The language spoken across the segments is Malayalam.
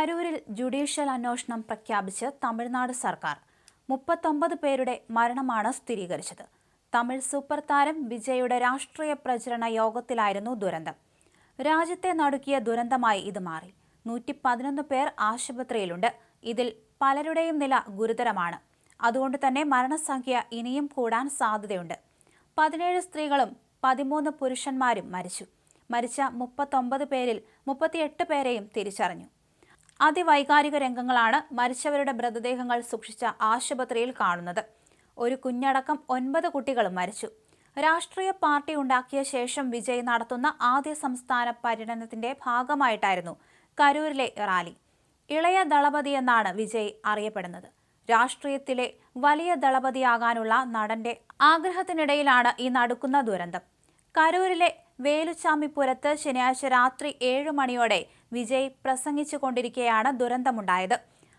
കരൂരിൽ ജുഡീഷ്യൽ അന്വേഷണം പ്രഖ്യാപിച്ച് തമിഴ്നാട് സർക്കാർ മുപ്പത്തൊമ്പത് പേരുടെ മരണമാണ് സ്ഥിരീകരിച്ചത്. തമിഴ് സൂപ്പർ താരം വിജയുടെ രാഷ്ട്രീയ പ്രചരണ യോഗത്തിലായിരുന്നു ദുരന്തം. രാജ്യത്തെ നടുക്കിയ ദുരന്തമായി ഇത് മാറി. നൂറ്റി പതിനൊന്ന് പേർ ആശുപത്രിയിലുണ്ട്. ഇതിൽ പലരുടെയും നില ഗുരുതരമാണ്. അതുകൊണ്ട് തന്നെ മരണസംഖ്യ ഇനിയും കൂടാൻ സാധ്യതയുണ്ട്. പതിനേഴ് സ്ത്രീകളും പതിമൂന്ന് പുരുഷന്മാരും മരിച്ചു. മരിച്ച മുപ്പത്തൊമ്പത് പേരിൽ മുപ്പത്തിയെട്ട് പേരെയും തിരിച്ചറിഞ്ഞു. അതിവൈകാരിക രംഗങ്ങളാണ് മരിച്ചവരുടെ മൃതദേഹങ്ങൾ സൂക്ഷിച്ച ആശുപത്രിയിൽ കാണുന്നത്. ഒരു കുഞ്ഞടക്കം ഒൻപത് കുട്ടികളും മരിച്ചു. രാഷ്ട്രീയ പാർട്ടി ഉണ്ടാക്കിയ ശേഷം വിജയ് നടത്തുന്ന ആദ്യ സംസ്ഥാന പര്യടനത്തിന്റെ ഭാഗമായിട്ടായിരുന്നു കരൂരിലെ റാലി. ഇളയ ദളപതി എന്നാണ് വിജയ് അറിയപ്പെടുന്നത്. രാഷ്ട്രീയത്തിലെ വലിയ ദളപതിയാകാനുള്ള നടന്റെ ആഗ്രഹത്തിനിടയിലാണ് ഈ നടക്കുന്ന ദുരന്തം. കരൂരിലെ വേലുച്ചാമിപ്പുരത്ത് ശനിയാഴ്ച രാത്രി ഏഴു മണിയോടെ വിജയ് പ്രസംഗിച്ചു കൊണ്ടിരിക്കെയാണ് ദുരന്തമുണ്ടായത്.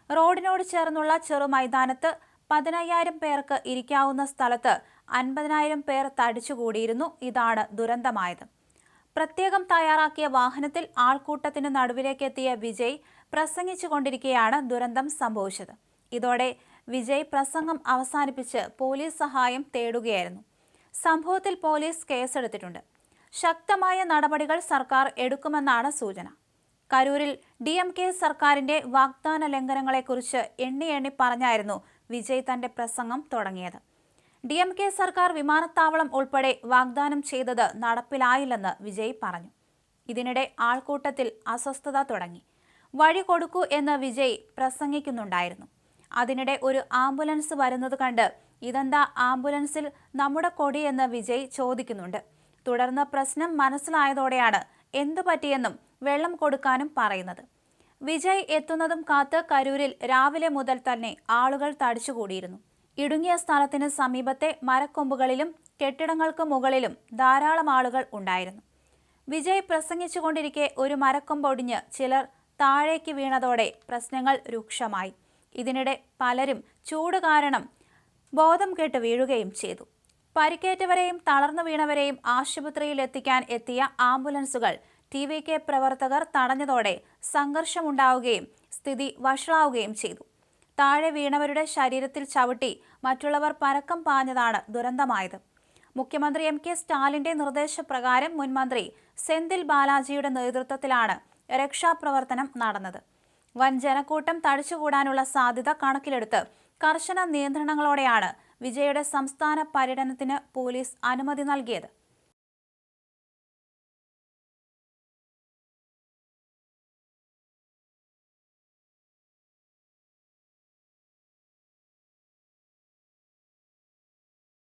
റോഡിനോട് ചേർന്നുള്ള ചെറു മൈതാനത്ത് പതിനയ്യായിരം പേർക്ക് ഇരിക്കാവുന്ന സ്ഥലത്ത് അൻപതിനായിരം പേർ തടിച്ചുകൂടിയിരുന്നു. ഇതാണ് ദുരന്തമായത്. പ്രത്യേകം തയ്യാറാക്കിയ വാഹനത്തിൽ ആൾക്കൂട്ടത്തിന് നടുവിലേക്കെത്തിയ വിജയ് പ്രസംഗിച്ചു കൊണ്ടിരിക്കെയാണ് ദുരന്തം സംഭവിച്ചത്. ഇതോടെ വിജയ് പ്രസംഗം അവസാനിപ്പിച്ച് പോലീസ് സഹായം തേടുകയായിരുന്നു. സംഭവത്തിൽ പോലീസ് കേസെടുത്തിട്ടുണ്ട്. ശക്തമായ നടപടികൾ സർക്കാർ എടുക്കുമെന്നാണ് സൂചന. കരൂരിൽ ഡി എം കെ സർക്കാരിന്റെ വാഗ്ദാന ലംഘനങ്ങളെക്കുറിച്ച് എണ്ണി എണ്ണി പറഞ്ഞായിരുന്നു വിജയ് തന്റെ പ്രസംഗം തുടങ്ങിയത്. ഡി എം കെ സർക്കാർ വിമാനത്താവളം ഉൾപ്പെടെ വാഗ്ദാനം ചെയ്തത് നടപ്പിലായില്ലെന്ന് വിജയ് പറഞ്ഞു. ഇതിനിടെ ആൾക്കൂട്ടത്തിൽ അസ്വസ്ഥത തുടങ്ങി. വഴി കൊടുക്കൂ എന്ന് വിജയ് പ്രസംഗിക്കുന്നുണ്ടായിരുന്നു. അതിനിടെ ഒരു ആംബുലൻസ് വരുന്നത് കണ്ട് ഇതെന്താ ആംബുലൻസിൽ നമ്മുടെ കൊടിയെന്ന് വിജയ് ചോദിക്കുന്നുണ്ട്. തുടർന്ന് പ്രശ്നം മനസ്സിലായതോടെയാണ് എന്തു പറ്റിയെന്നും വെള്ളം കൊടുക്കാനും പറയുന്നത്. വിജയ് എത്തുന്നതും കാത്ത് കരൂരിൽ രാവിലെ മുതൽ തന്നെ ആളുകൾ തടിച്ചുകൂടിയിരുന്നു. ഇടുങ്ങിയ സ്ഥലത്തിന് സമീപത്തെ മരക്കൊമ്പുകളിലും കെട്ടിടങ്ങൾക്ക് മുകളിലും ധാരാളം ആളുകൾ ഉണ്ടായിരുന്നു. വിജയ് പ്രസംഗിച്ചുകൊണ്ടിരിക്കെ ഒരു മരക്കൊമ്പൊടിഞ്ഞ് ചിലർ താഴേക്ക് വീണതോടെ പ്രശ്നങ്ങൾ രൂക്ഷമായി. ഇതിനിടെ പലരും ചൂട് കാരണം ബോധം കേട്ട് വീഴുകയും ചെയ്തു. പരിക്കേറ്റവരെയും തളർന്നു വീണവരെയും ആശുപത്രിയിൽ എത്തിക്കാൻ എത്തിയ ആംബുലൻസുകൾ ടി വി കെ പ്രവർത്തകർ തടഞ്ഞതോടെ സംഘർഷമുണ്ടാവുകയും സ്ഥിതി വഷളാവുകയും ചെയ്തു. താഴെ വീണവരുടെ ശരീരത്തിൽ ചവിട്ടി മറ്റുള്ളവർ പരക്കം പാഞ്ഞതാണ് ദുരന്തമായത്. മുഖ്യമന്ത്രി എം കെ സ്റ്റാലിന്റെ നിർദ്ദേശപ്രകാരം മുൻമന്ത്രി സെന്തിൽ ബാലാജിയുടെ നേതൃത്വത്തിലാണ് രക്ഷാപ്രവർത്തനം നടന്നത്. വൻ ജനക്കൂട്ടം തടിച്ചുകൂടാനുള്ള സാധ്യത കണക്കിലെടുത്ത് കർശന നിയന്ത്രണങ്ങളോടെയാണ് വിജയുടെ സംസ്ഥാന പര്യടനത്തിന് പോലീസ് അനുമതി നൽകിയത്